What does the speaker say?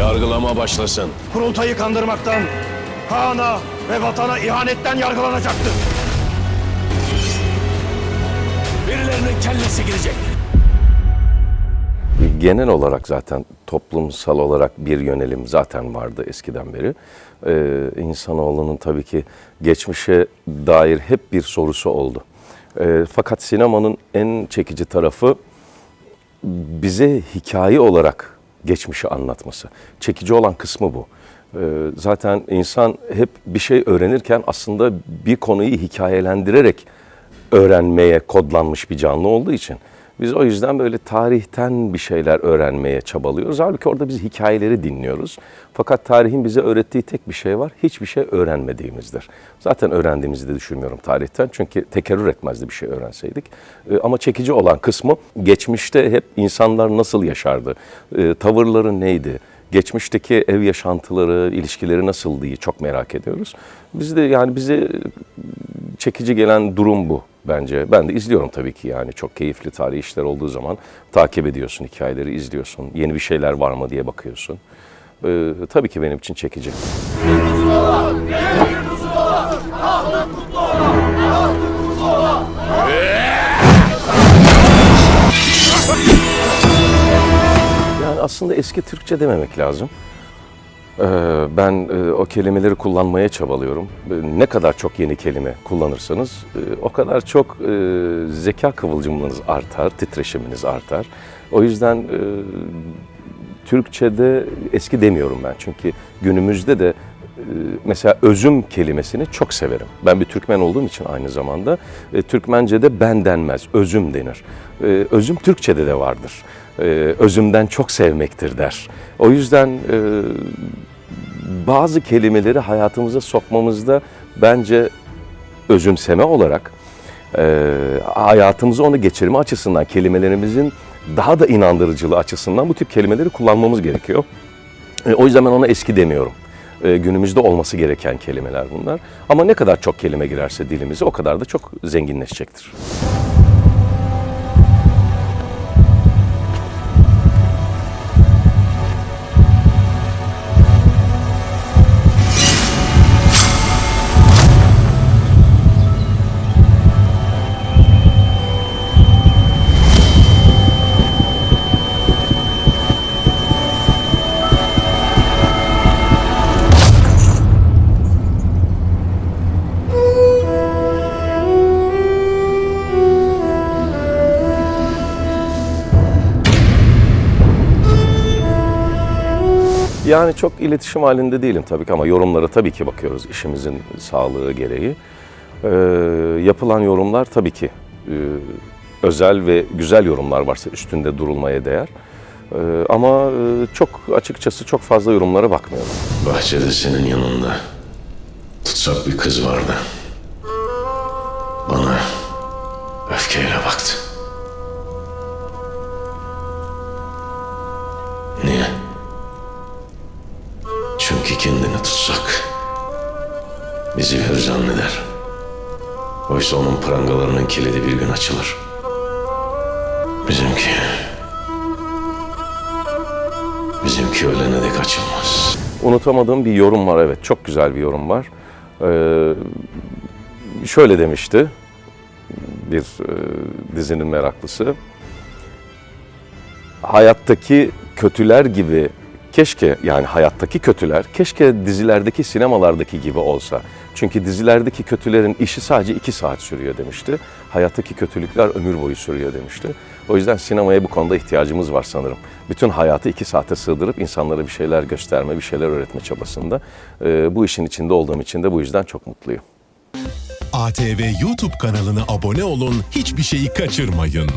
Yargılama başlasın. kurultayı kandırmaktan, Kaan'a ve vatana ihanetten yargılanacaktır. Birilerinin kellesi girecek. Genel olarak zaten toplumsal olarak bir yönelim zaten vardı eskiden beri. Ee, insanoğlunun tabii ki geçmişe dair hep bir sorusu oldu. Ee, fakat sinemanın en çekici tarafı bize hikaye olarak geçmişi anlatması. Çekici olan kısmı bu. Ee, zaten insan hep bir şey öğrenirken aslında bir konuyu hikayelendirerek öğrenmeye kodlanmış bir canlı olduğu için biz o yüzden böyle tarihten bir şeyler öğrenmeye çabalıyoruz. Halbuki orada biz hikayeleri dinliyoruz. Fakat tarihin bize öğrettiği tek bir şey var. Hiçbir şey öğrenmediğimizdir. Zaten öğrendiğimizi de düşünmüyorum tarihten. Çünkü tekerrür etmezdi bir şey öğrenseydik. Ee, Ama çekici olan kısmı geçmişte hep insanlar nasıl yaşardı? Ee, Tavırları neydi? Geçmişteki ev yaşantıları, ilişkileri nasıldı diye çok merak ediyoruz. Biz de yani bize çekici gelen durum bu bence. Ben de izliyorum tabii ki yani çok keyifli tarihi işler olduğu zaman takip ediyorsun, hikayeleri izliyorsun. Yeni bir şeyler var mı diye bakıyorsun. Ee, tabii ki benim için çekici. Yani aslında eski Türkçe dememek lazım. Ee, Ben e, o kelimeleri kullanmaya çabalıyorum. E, Ne kadar çok yeni kelime kullanırsanız e, o kadar çok e, zeka kıvılcımınız artar, titreşiminiz artar. O yüzden Türkçe'de eski demiyorum ben. Çünkü günümüzde de mesela özüm kelimesini çok severim. Ben bir Türkmen olduğum için aynı zamanda Türkmence'de ben denmez, özüm denir. Özüm Türkçe'de de vardır. Özümden çok sevmektir der. O yüzden bazı kelimeleri hayatımıza sokmamızda bence özümseme olarak e, hayatımıza onu geçirme açısından kelimelerimizin daha da inandırıcılığı açısından bu tip kelimeleri kullanmamız gerekiyor. E, o yüzden ben ona eski demiyorum. E, günümüzde olması gereken kelimeler bunlar. Ama ne kadar çok kelime girerse dilimize o kadar da çok zenginleşecektir. Yani çok iletişim halinde değilim tabii ki ama yorumlara tabii ki bakıyoruz işimizin sağlığı gereği. Ee, yapılan yorumlar tabii ki e, özel ve güzel yorumlar varsa üstünde durulmaya değer. Ee, ama e, çok açıkçası çok fazla yorumlara bakmıyorum. Bahçede senin yanında tutsak bir kız vardı. Bana öfkeyle baktı. Çünkü kendini tutsak bizi hür zanneder. Oysa onun prangalarının kilidi bir gün açılır. Bizimki... Bizimki ölene dek açılmaz. Unutamadığım bir yorum var evet çok güzel bir yorum var. Ee, şöyle demişti bir e, dizinin meraklısı. Hayattaki kötüler gibi keşke yani hayattaki kötüler keşke dizilerdeki sinemalardaki gibi olsa. Çünkü dizilerdeki kötülerin işi sadece iki saat sürüyor demişti. Hayattaki kötülükler ömür boyu sürüyor demişti. O yüzden sinemaya bu konuda ihtiyacımız var sanırım. Bütün hayatı iki saate sığdırıp insanlara bir şeyler gösterme, bir şeyler öğretme çabasında. Ee, bu işin içinde olduğum için de bu yüzden çok mutluyum. ATV YouTube kanalına abone olun, hiçbir şeyi kaçırmayın.